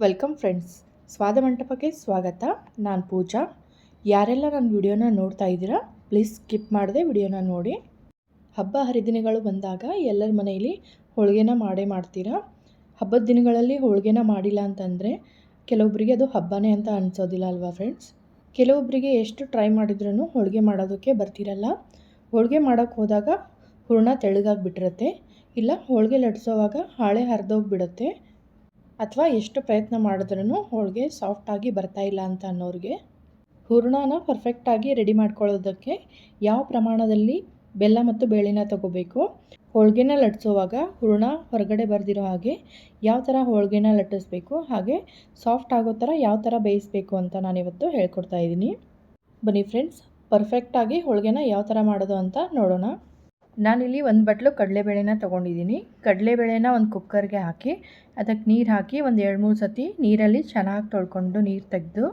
Welcome friends ಸ್ವಾದ ಮಂಟಪಕ್ಕೆ ಸ್ವಾಗತ. ನಾನು ಪೂಜಾ. ಯಾರೆಲ್ಲ ನನ್ನ ವಿಡಿಯೋನ ನೋಡ್ತಾ ಇದ್ದೀರಾ ಪ್ಲೀಸ್ ಸ್ಕಿಪ್ ಮಾಡದೆ ವಿಡಿಯೋನ ನೋಡಿ. ಹಬ್ಬ ಹರಿದಿನಗಳು ಬಂದಾಗ ಎಲ್ಲರ ಮನೆಯಲ್ಲಿ ಹೋಳಿಗೆನ ಮಾಡೇ ಮಾಡ್ತೀರಾ? ಹಬ್ಬದ ದಿನಗಳಲ್ಲಿ ಹೋಳಿಗೆನ ಮಾಡಿಲ್ಲ ಅಂತಂದರೆ ಕೆಲವೊಬ್ಬರಿಗೆ ಅದು ಹಬ್ಬನೇ ಅಂತ ಅನಿಸೋದಿಲ್ಲ ಅಲ್ವಾ ಫ್ರೆಂಡ್ಸ್ ಕೆಲವೊಬ್ಬರಿಗೆ ಎಷ್ಟು ಟ್ರೈ ಮಾಡಿದ್ರೂ ಹೋಳಿಗೆ ಮಾಡೋದಕ್ಕೆ ಬರ್ತಿರಲ್ಲ. ಹೋಳಿಗೆ ಮಾಡೋಕ್ಕೆ ಹೋದಾಗ ಹೂರ್ಣ ತೆಳ್ಳಗಾಗಿಬಿಟ್ಟಿರುತ್ತೆ. ಇಲ್ಲ, ಹೋಳಿಗೆ ಲಟ್ಸೋವಾಗ ಹಾಳೆ ಹರಿದೋಗ್ಬಿಡುತ್ತೆ. ಅಥವಾ ಎಷ್ಟು ಪ್ರಯತ್ನ ಮಾಡಿದ್ರೂ ಹೋಳಿಗೆ ಸಾಫ್ಟಾಗಿ ಬರ್ತಾ ಇಲ್ಲ ಅಂತ ಅನ್ನೋರಿಗೆ, ಹೂರ್ಣನ ಪರ್ಫೆಕ್ಟಾಗಿ ರೆಡಿ ಮಾಡ್ಕೊಳ್ಳೋದಕ್ಕೆ ಯಾವ ಪ್ರಮಾಣದಲ್ಲಿ ಬೆಲ್ಲ ಮತ್ತು ಬೇಳೆನ ತಗೋಬೇಕು, ಹೋಳಿಗೆನ ಲಟ್ಸುವಾಗ ಹೂರ್ಣ ಹೊರಗಡೆ ಬರೆದಿರೋ ಹಾಗೆ ಯಾವ ಥರ ಹೋಳಿಗೆನ ಲಟ್ಟಿಸ್ಬೇಕು ಹಾಗೆ ಸಾಫ್ಟ್ ಆಗೋ ಥರ ಯಾವ ಥರ ಬೇಯಿಸಬೇಕು ಅಂತ ನಾನಿವತ್ತು ಹೇಳ್ಕೊಡ್ತಾ ಇದ್ದೀನಿ. ಬನ್ನಿ ಫ್ರೆಂಡ್ಸ್ ಪರ್ಫೆಕ್ಟಾಗಿ ಹೋಳಿಗೆನ ಯಾವ ಥರ ಮಾಡೋದು ಅಂತ ನೋಡೋಣ. ನಾನಿಲ್ಲಿ ಒಂದು ಬಟ್ಲು ಕಡಲೆಬೇಳೆನ ತೊಗೊಂಡಿದ್ದೀನಿ. ಕಡಲೆಬೇಳೆನ ಒಂದು ಕುಕ್ಕರ್ಗೆ ಹಾಕಿ, ಅದಕ್ಕೆ ನೀರು ಹಾಕಿ ಒಂದು ಎರಡು ಮೂರು ಸತಿ ನೀರಲ್ಲಿ ಚೆನ್ನಾಗಿ ತೊಳ್ಕೊಂಡು ನೀರು ತೆಗೆದು,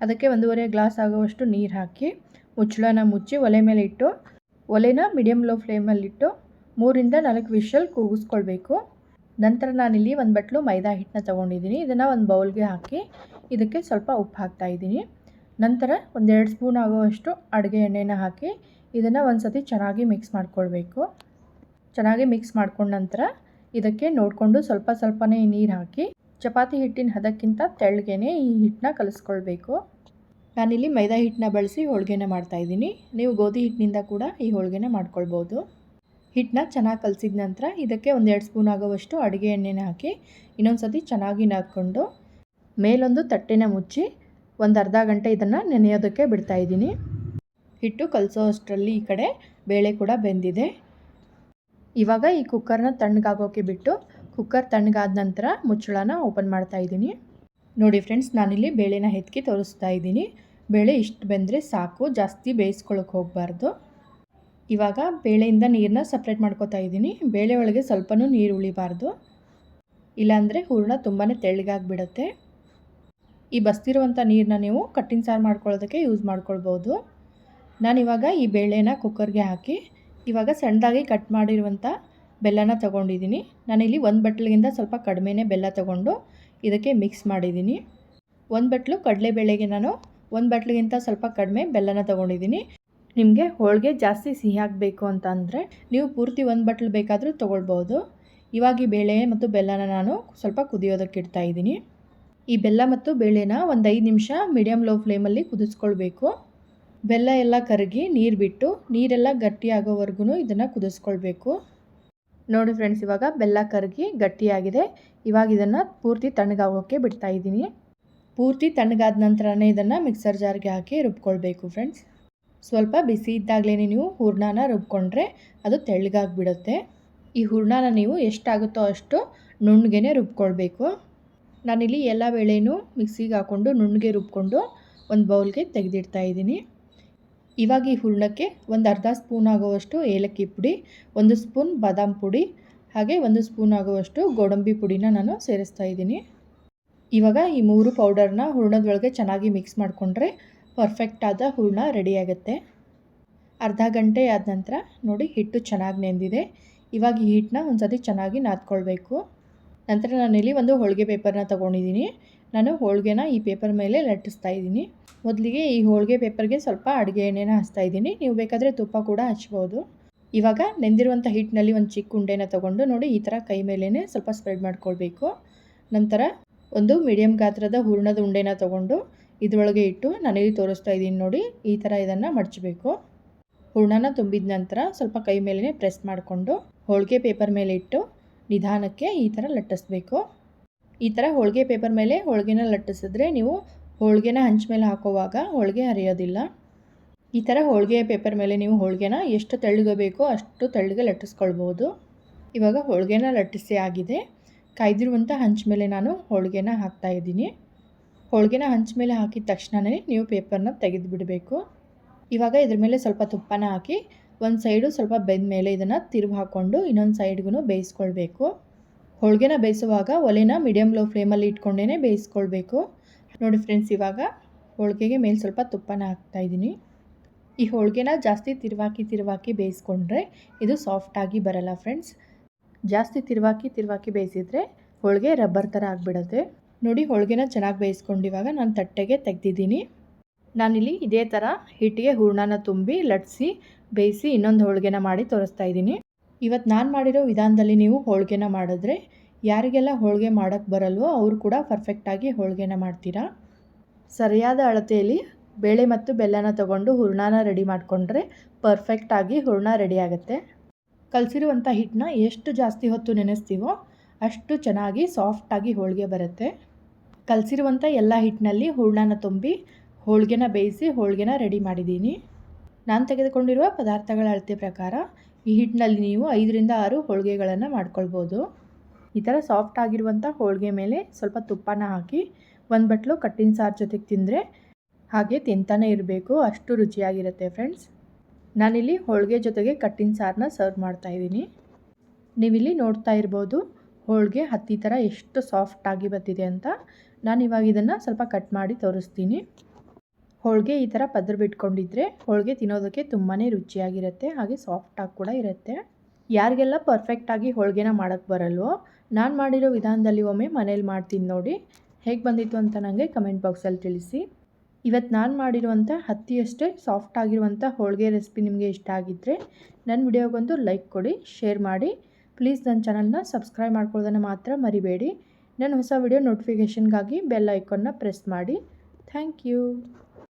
ಅದಕ್ಕೆ ಒಂದೂವರೆ ಗ್ಲಾಸ್ ಆಗುವಷ್ಟು ನೀರು ಹಾಕಿ, ಮುಚ್ಚಳನ ಮುಚ್ಚಿ ಒಲೆ ಮೇಲೆ ಇಟ್ಟು, ಒಲೆನ ಮೀಡಿಯಮ್ ಲೋ ಫ್ಲೇಮಲ್ಲಿಟ್ಟು ಮೂರಿಂದ ನಾಲ್ಕು ವಿಷಲ್ ಕೂಗಿಸ್ಕೊಳ್ಬೇಕು. ನಂತರ ನಾನಿಲ್ಲಿ ಒಂದು ಬಟ್ಲು ಮೈದಾ ಹಿಟ್ಟನ್ನ ತೊಗೊಂಡಿದ್ದೀನಿ. ಇದನ್ನು ಒಂದು ಬೌಲ್ಗೆ ಹಾಕಿ ಇದಕ್ಕೆ ಸ್ವಲ್ಪ ಉಪ್ಪು ಹಾಕ್ತಾಯಿದ್ದೀನಿ ನಂತರ ಒಂದೆರಡು ಸ್ಪೂನ್ ಆಗುವಷ್ಟು ಅಡುಗೆ ಎಣ್ಣೆನ ಹಾಕಿ ಇದನ್ನು ಒಂದು ಸತಿ ಚೆನ್ನಾಗಿ ಮಿಕ್ಸ್ ಮಾಡ್ಕೊಳ್ಬೇಕು. ಚೆನ್ನಾಗಿ ಮಿಕ್ಸ್ ಮಾಡ್ಕೊಂಡ ನಂತರ ಇದಕ್ಕೆ ನೋಡಿಕೊಂಡು ಸ್ವಲ್ಪ ಸ್ವಲ್ಪನೇ ನೀರು ಹಾಕಿ ಚಪಾತಿ ಹಿಟ್ಟಿನ ಹದಕ್ಕಿಂತ ತೆಳ್ಳಗೆನೇ ಈ ಹಿಟ್ಟನ್ನ ಕಲಿಸ್ಕೊಳ್ಬೇಕು. ನಾನಿಲ್ಲಿ ಮೈದಾ ಹಿಟ್ಟನ್ನ ಬಳಸಿ ಹೋಳಿಗೆನ ಮಾಡ್ತಾಯಿದ್ದೀನಿ ನೀವು ಗೋಧಿ ಹಿಟ್ಟಿನಿಂದ ಕೂಡ ಈ ಹೋಳಿಗೆನ ಮಾಡ್ಕೊಳ್ಬೋದು. ಹಿಟ್ಟನ್ನ ಚೆನ್ನಾಗಿ ಕಲಸಿದ ನಂತರ ಇದಕ್ಕೆ ಒಂದೆರಡು ಸ್ಪೂನ್ ಆಗೋವಷ್ಟು ಅಡುಗೆ ಎಣ್ಣೆನ ಹಾಕಿ ಇನ್ನೊಂದು ಸತಿ ಚೆನ್ನಾಗಿ ನಾಕ್ಕೊಂಡು ಮೇಲೊಂದು ತಟ್ಟೆನ ಮುಚ್ಚಿ ಒಂದು ಅರ್ಧ ಗಂಟೆ ಇದನ್ನು ನೆನೆಯೋದಕ್ಕೆ ಬಿಡ್ತಾಯಿದ್ದೀನಿ ಹಿಟ್ಟು ಕಲಸೋ ಅಷ್ಟರಲ್ಲಿ ಈ ಕಡೆ ಬೇಳೆ ಕೂಡ ಬೆಂದಿದೆ. ಇವಾಗ ಈ ಕುಕ್ಕರ್ನ ತಣ್ಣಗಾಗೋಕೆ ಬಿಟ್ಟು ಕುಕ್ಕರ್ ತಣ್ಣಗಾದ ನಂತರ ಮುಚ್ಚಳನ ಓಪನ್ ಮಾಡ್ತಾ ಇದ್ದೀನಿ. ನೋಡಿ ಫ್ರೆಂಡ್ಸ್, ನಾನಿಲ್ಲಿ ಬೇಳೆನ ಹೆತ್ಕಿ ತೋರಿಸ್ತಾ ಇದ್ದೀನಿ. ಬೇಳೆ ಇಷ್ಟು ಬೆಂದರೆ ಸಾಕು, ಜಾಸ್ತಿ ಬೇಯಿಸ್ಕೊಳಕ್ಕೆ ಹೋಗಬಾರ್ದು. ಇವಾಗ ಬೇಳೆಯಿಂದ ನೀರನ್ನ ಸಪ್ರೇಟ್ ಮಾಡ್ಕೋತಾ ಇದ್ದೀನಿ. ಬೇಳೆ ಒಳಗೆ ಸ್ವಲ್ಪನೂ ನೀರು ಉಳಿಬಾರ್ದು. ಇಲ್ಲಾಂದರೆ ಹೂರಣ ತುಂಬಾ ತೆಳ್ಳಗಾಗಿಬಿಡುತ್ತೆ. ಈ ಬಸ್ತಿರುವಂಥ ನೀರನ್ನ ನೀವು ಕಟ್ಟಿನ ಸಾರು ಮಾಡ್ಕೊಳ್ಳೋದಕ್ಕೆ ಯೂಸ್ ಮಾಡ್ಕೊಳ್ಬೋದು. ನಾನಿವಾಗ ಈ ಬೇಳೆನ ಕುಕ್ಕರ್ಗೆ ಹಾಕಿ ಇವಾಗ ಸಣ್ಣದಾಗಿ ಕಟ್ ಮಾಡಿರುವಂಥ ಬೆಲ್ಲನ ತಗೊಂಡಿದ್ದೀನಿ. ನಾನಿಲ್ಲಿ ಒಂದು ಬಟ್ಲಿಗಿಂತ ಸ್ವಲ್ಪ ಕಡಿಮೆನೇ ಬೆಲ್ಲ ತಗೊಂಡು ಇದಕ್ಕೆ ಮಿಕ್ಸ್ ಮಾಡಿದ್ದೀನಿ. ಒಂದು ಬಟ್ಲು ಕಡಲೆಬೇಳೆಗೆ ನಾನು, ಒಂದು ಬಟ್ಲಿಗಿಂತ ಸ್ವಲ್ಪ ಕಡಿಮೆ ಬೆಲ್ಲನ ತೊಗೊಂಡಿದ್ದೀನಿ. ನಿಮಗೆ ಹೋಳಿಗೆ ಜಾಸ್ತಿ ಸಿಹಿ ಆಗಬೇಕು ಅಂತ ಅಂದರೆ ನೀವು ಪೂರ್ತಿ ಒಂದು ಬಟ್ಲು ಬೇಕಾದರೂ ತೊಗೊಳ್ಬೋದು. ಇವಾಗ ಈ ಬೇಳೆ ಮತ್ತು ಬೆಲ್ಲನ ನಾನು ಸ್ವಲ್ಪ ಕುದಿಯೋದಕ್ಕೆ ಇಡ್ತಾ ಇದ್ದೀನಿ. ಈ ಬೆಲ್ಲ ಮತ್ತು ಬೇಳೆನ ಒಂದು ಐದು ನಿಮಿಷ ಮೀಡಿಯಮ್ ಲೋ ಫ್ಲೇಮಲ್ಲಿ ಕುದಿಸ್ಕೊಳ್ಬೇಕು. ಬೆಲ್ಲ ಎಲ್ಲ ಕರಗಿ ನೀರು ಬಿಟ್ಟು ನೀರೆಲ್ಲ ಗಟ್ಟಿಯಾಗೋವರೆಗೂ ಇದನ್ನು ಕುದಿಸ್ಕೊಳ್ಬೇಕು. ನೋಡಿ ಫ್ರೆಂಡ್ಸ್ ಇವಾಗ ಬೆಲ್ಲ ಕರಗಿ ಗಟ್ಟಿಯಾಗಿದೆ. ಇವಾಗ ಇದನ್ನು ಪೂರ್ತಿ ತಣ್ಣಗಾಗೋಕ್ಕೆ ಬಿಡ್ತಾ ಇದ್ದೀನಿ. ಪೂರ್ತಿ ತಣ್ಣಗಾದ ನಂತರನೇ ಇದನ್ನು ಮಿಕ್ಸರ್ ಜಾರ್ಗೆ ಹಾಕಿ ರುಬ್ಕೊಳ್ಬೇಕು ಫ್ರೆಂಡ್ಸ್ ಸ್ವಲ್ಪ ಬಿಸಿ ಇದ್ದಾಗಲೇ ನೀವು ಹೂರ್ಣಾನ ರುಬ್ಕೊಂಡ್ರೆ ಅದು ತೆಳ್ಳಗಾಗಿಬಿಡುತ್ತೆ. ಈ ಹೂರ್ಣಾನ ನೀವು ಎಷ್ಟಾಗುತ್ತೋ ಅಷ್ಟು ನುಣ್ಣಗೆ ರುಬ್ಕೊಳ್ಬೇಕು. ನಾನಿಲ್ಲಿ ಎಲ್ಲ ಬೇಳೆನೂ ಮಿಕ್ಸಿಗೆ ಹಾಕ್ಕೊಂಡು ನುಣ್ಣಗೆ ರುಬ್ಕೊಂಡು ಒಂದು ಬೌಲ್ಗೆ ತೆಗೆದಿಡ್ತಾ ಇದ್ದೀನಿ. ಇವಾಗ ಈ ಹೂರ್ಣಕ್ಕೆ ಒಂದು ಅರ್ಧ ಸ್ಪೂನ್ ಆಗುವಷ್ಟು ಏಲಕ್ಕಿ ಪುಡಿ, ಒಂದು ಸ್ಪೂನ್ ಬಾದಾಮ್ ಪುಡಿ, ಹಾಗೆ ಒಂದು ಸ್ಪೂನ್ ಆಗುವಷ್ಟು ಗೋಡಂಬಿ ಪುಡಿನ ನಾನು ಸೇರಿಸ್ತಾ ಇದ್ದೀನಿ. ಇವಾಗ ಈ ಮೂರು ಪೌಡರ್ನ ಹೂರ್ಣದೊಳಗೆ ಚೆನ್ನಾಗಿ ಮಿಕ್ಸ್ ಮಾಡಿಕೊಂಡ್ರೆ ಪರ್ಫೆಕ್ಟಾದ ಹೂರ್ಣ ರೆಡಿಯಾಗುತ್ತೆ ಅರ್ಧ ಗಂಟೆ ಆದ ನಂತರ ನೋಡಿ ಹಿಟ್ಟು ಚೆನ್ನಾಗಿ ನೆಂದಿದೆ. ಇವಾಗ ಈ ಹಿಟ್ಟನ್ನ ಒಂದು ಸತಿ ಚೆನ್ನಾಗಿ ನಾದ್ಕೊಳ್ಬೇಕು. ನಂತರ ನಾನಿಲ್ಲಿ ಒಂದು ಹೋಳಿಗೆ ಪೇಪರ್ನ ತೊಗೊಂಡಿದ್ದೀನಿ. ನಾನು ಹೋಳಿಗೆನ ಈ ಪೇಪರ್ ಮೇಲೆ ಲಟ್ಟಿಸ್ತಾ ಇದ್ದೀನಿ. ಮೊದಲಿಗೆ ಈ ಹೋಳಿಗೆ ಪೇಪರ್ಗೆ ಸ್ವಲ್ಪ ಅಡುಗೆ ಎಣ್ಣೆನ ಹಚ್ತಾ ಇದ್ದೀನಿ. ನೀವು ಬೇಕಾದರೆ ತುಪ್ಪ ಕೂಡ ಹಚ್ಬೋದು. ಇವಾಗ ನೆಂದಿರುವಂಥ ಹಿಟ್ಟಿನಲ್ಲಿ ಒಂದು ಚಿಕ್ಕ ಉಂಡೆನ ತೊಗೊಂಡು ನೋಡಿ ಈ ಥರ ಕೈ ಮೇಲೇ ಸ್ವಲ್ಪ ಸ್ಪ್ರೆಡ್ ಮಾಡ್ಕೊಳ್ಬೇಕು. ನಂತರ ಒಂದು ಮೀಡಿಯಂ ಗಾತ್ರದ ಹೂರ್ಣದ ಉಂಡೆನ ತೊಗೊಂಡು ಇದರೊಳಗೆ ಇಟ್ಟು ನಾನಿಲ್ಲಿ ತೋರಿಸ್ತಾ ಇದ್ದೀನಿ ನೋಡಿ, ಈ ಥರ ಇದನ್ನು ಮಡಚಬೇಕು. ಹೂರ್ಣನ ತುಂಬಿದ ನಂತರ ಸ್ವಲ್ಪ ಕೈ ಮೇಲೇ ಪ್ರೆಸ್ ಮಾಡಿಕೊಂಡು ಹೋಳಿಗೆ ಪೇಪರ್ ಮೇಲೆ ಇಟ್ಟು ನಿಧಾನಕ್ಕೆ ಈ ಥರ ಲಟ್ಟಿಸ್ಬೇಕು. ಈ ಥರ ಹೋಳಿಗೆ ಪೇಪರ್ ಮೇಲೆ ಹೋಳಿಗೆನ ಲಟ್ಟಿಸಿದ್ರೆ ನೀವು ಹೋಳಿಗೆನ ಹಂಚ ಮೇಲೆ ಹಾಕೋವಾಗ ಹೋಳಿಗೆ ಹರಿಯೋದಿಲ್ಲ. ಈ ಥರ ಹೋಳಿಗೆ ಪೇಪರ್ ಮೇಲೆ ನೀವು ಹೋಳಿಗೆನ ಎಷ್ಟು ತೆಳ್ಳಗೆ ಅಷ್ಟು ತೆಳ್ಳಗೆ ಲಟ್ಟಿಸ್ಕೊಳ್ಬೋದು. ಇವಾಗ ಹೋಳಿಗೆನ ಲಟ್ಟಿಸಿ ಆಗಿದೆ. ಕಾಯ್ದಿರುವಂಥ ಹಂಚ ಮೇಲೆ ನಾನು ಹೋಳಿಗೆನ ಹಾಕ್ತಾಯಿದ್ದೀನಿ ಹೋಳಿಗೆನ ಹಂಚ ಮೇಲೆ ಹಾಕಿದ ತಕ್ಷಣವೇ ನೀವು ಪೇಪರ್ನ ತೆಗೆದು ಬಿಡಬೇಕು. ಇವಾಗ ಇದ್ರ ಮೇಲೆ ಸ್ವಲ್ಪ ತುಪ್ಪನ ಹಾಕಿ ಒಂದು ಸೈಡು ಸ್ವಲ್ಪ ಬೆಂದ ಮೇಲೆ ಇದನ್ನು ತಿರುವು ಹಾಕ್ಕೊಂಡು ಇನ್ನೊಂದು ಸೈಡ್ಗೂ ಬೇಯಿಸ್ಕೊಳ್ಬೇಕು. ಹೋಳಿಗೆನ ಬೇಯಿಸುವಾಗ ಒಲೆನ ಮೀಡಿಯಮ್ ಲೋ ಫ್ಲೇಮಲ್ಲಿ ಇಟ್ಕೊಂಡೇ ಬೇಯಿಸ್ಕೊಳ್ಬೇಕು. ನೋಡಿ ಫ್ರೆಂಡ್ಸ್ ಇವಾಗ ಹೋಳಿಗೆಗೆ ಮೇಲೆ ಸ್ವಲ್ಪ ತುಪ್ಪನ ಹಾಕ್ತಾಯಿದ್ದೀನಿ ಈ ಹೋಳಿಗೆನ ಜಾಸ್ತಿ ತಿರುವಾಕಿ ತಿರುವಾಕಿ ಬೇಯಿಸ್ಕೊಂಡ್ರೆ ಇದು ಸಾಫ್ಟಾಗಿ ಬರಲ್ಲ ಫ್ರೆಂಡ್ಸ್ ಜಾಸ್ತಿ ತಿರುವಾಕಿ ತಿರುವಾಕಿ ಬೇಯಿಸಿದರೆ ಹೋಳಿಗೆ ರಬ್ಬರ್ ಥರ ಆಗಿಬಿಡುತ್ತೆ. ನೋಡಿ ಹೋಳಿಗೆನ ಚೆನ್ನಾಗಿ ಬೇಯಿಸ್ಕೊಂಡಿವಾಗ ನಾನು ತಟ್ಟೆಗೆ ತೆಗ್ದಿದ್ದೀನಿ. ನಾನಿಲ್ಲಿ ಇದೇ ಥರ ಹಿಟ್ಟಿಗೆ ಹೂರ್ಣನ ತುಂಬಿ ಲಟ್ಸಿ ಬೇಯಿಸಿ ಇನ್ನೊಂದು ಹೋಳಿಗೆನ ಮಾಡಿ ತೋರಿಸ್ತಾ ಇದ್ದೀನಿ. ಇವತ್ತು ನಾನು ಮಾಡಿರೋ ವಿಧಾನದಲ್ಲಿ ನೀವು ಹೋಳಿಗೆನ ಮಾಡಿದ್ರೆ ಯಾರಿಗೆಲ್ಲ ಹೋಳಿಗೆ ಮಾಡೋಕ್ಕೆ ಬರಲ್ವೋ ಅವರು ಕೂಡ ಪರ್ಫೆಕ್ಟಾಗಿ ಹೋಳಿಗೆನ ಮಾಡ್ತೀರಾ? ಸರಿಯಾದ ಅಳತೆಯಲ್ಲಿ ಬೇಳೆ ಮತ್ತು ಬೆಲ್ಲನ ತಗೊಂಡು ಹೂರ್ಣನ ರೆಡಿ ಮಾಡಿಕೊಂಡ್ರೆ ಪರ್ಫೆಕ್ಟಾಗಿ ಹೂರ್ಣ ರೆಡಿ ಆಗುತ್ತೆ. ಕಲಸಿರುವಂಥ ಹಿಟ್ಟನ್ನ ಎಷ್ಟು ಜಾಸ್ತಿ ಹೊತ್ತು ನೆನೆಸ್ತೀವೋ ಅಷ್ಟು ಚೆನ್ನಾಗಿ ಸಾಫ್ಟಾಗಿ ಹೋಳಿಗೆ ಬರುತ್ತೆ. ಕಲಸಿರುವಂಥ ಎಲ್ಲ ಹಿಟ್ಟಿನಲ್ಲಿ ಹೂರ್ಣನ ತುಂಬಿ ಹೋಳಿಗೆನ ಬೇಯಿಸಿ ಹೋಳಿಗೆನ ರೆಡಿ ಮಾಡಿದ್ದೀನಿ. ನಾನು ತೆಗೆದುಕೊಂಡಿರುವ ಪದಾರ್ಥಗಳ ಅಳತೆ ಪ್ರಕಾರ ಈ ಹಿಟ್ಟಿನಲ್ಲಿ ನೀವು ಐದರಿಂದ ಆರು ಹೋಳಿಗೆಗಳನ್ನು ಮಾಡ್ಕೊಳ್ಬೋದು. ಈ ಥರ ಸಾಫ್ಟ್ ಆಗಿರುವಂಥ ಹೋಳಿಗೆ ಮೇಲೆ ಸ್ವಲ್ಪ ತುಪ್ಪನ ಹಾಕಿ ಒಂದು ಬಟ್ಲು ಕಟ್ಟಿನ ಸಾರು ಜೊತೆಗೆ ತಿಂದರೆ ಹಾಗೆ ತಿಂತಾನೆ ಇರಬೇಕು. ಅಷ್ಟು ರುಚಿಯಾಗಿರುತ್ತೆ ಫ್ರೆಂಡ್ಸ್ ನಾನಿಲ್ಲಿ ಹೋಳಿಗೆ ಜೊತೆಗೆ ಕಟ್ಟಿನ ಸಾರನ್ನ ಸರ್ವ್ ಮಾಡ್ತಾಯಿದ್ದೀನಿ ನೀವಿಲ್ಲಿ ನೋಡ್ತಾ ಇರ್ಬೋದು ಹೋಳಿಗೆ ಹತ್ತಿ ಥರ ಎಷ್ಟು ಸಾಫ್ಟಾಗಿ ಬರ್ತಿದೆ ಅಂತ. ನಾನು ಇವಾಗ ಇದನ್ನು ಸ್ವಲ್ಪ ಕಟ್ ಮಾಡಿ ತೋರಿಸ್ತೀನಿ. ಹೋಳಿಗೆ ಈ ಥರ ಪದ್ರ ಬಿಟ್ಕೊಂಡಿದ್ರೆ ಹೋಳಿಗೆ ತಿನ್ನೋದಕ್ಕೆ ತುಂಬಾ ರುಚಿಯಾಗಿರುತ್ತೆ, ಹಾಗೆ ಸಾಫ್ಟಾಗಿ ಕೂಡ ಇರುತ್ತೆ. ಯಾರಿಗೆಲ್ಲ ಪರ್ಫೆಕ್ಟಾಗಿ ಹೋಳಿಗೆನ ಮಾಡೋಕ್ಕೆ ಬರಲ್ವೋ, ನಾನು ಮಾಡಿರೋ ವಿಧಾನದಲ್ಲಿ ಒಮ್ಮೆ ಮನೇಲಿ ಮಾಡ್ತೀನಿ ನೋಡಿ. ಹೇಗೆ ಬಂದಿತ್ತು ಅಂತ ನನಗೆ ಕಮೆಂಟ್ ಬಾಕ್ಸಲ್ಲಿ ತಿಳಿಸಿ. ಇವತ್ತು ನಾನು ಮಾಡಿರುವಂಥ ಹತ್ತಿಯಷ್ಟೇ ಸಾಫ್ಟ್ ಆಗಿರುವಂಥ ಹೋಳಿಗೆ ರೆಸಿಪಿ ನಿಮಗೆ ಇಷ್ಟ ಆಗಿದ್ದರೆ ನನ್ನ ವಿಡಿಯೋಗೊಂದು ಲೈಕ್ ಕೊಡಿ ಶೇರ್ ಮಾಡಿ. ಪ್ಲೀಸ್ ನನ್ನ ಚಾನಲ್ನ ಸಬ್ಸ್ಕ್ರೈಬ್ ಮಾಡ್ಕೊಳ್ಳೋದನ್ನು ಮಾತ್ರ ಮರಿಬೇಡಿ. ನನ್ನ ಹೊಸ ವಿಡಿಯೋ ನೋಟಿಫಿಕೇಷನ್ಗಾಗಿ ಬೆಲ್ ಐಕಾನ್ನ ಪ್ರೆಸ್ ಮಾಡಿ. Thank you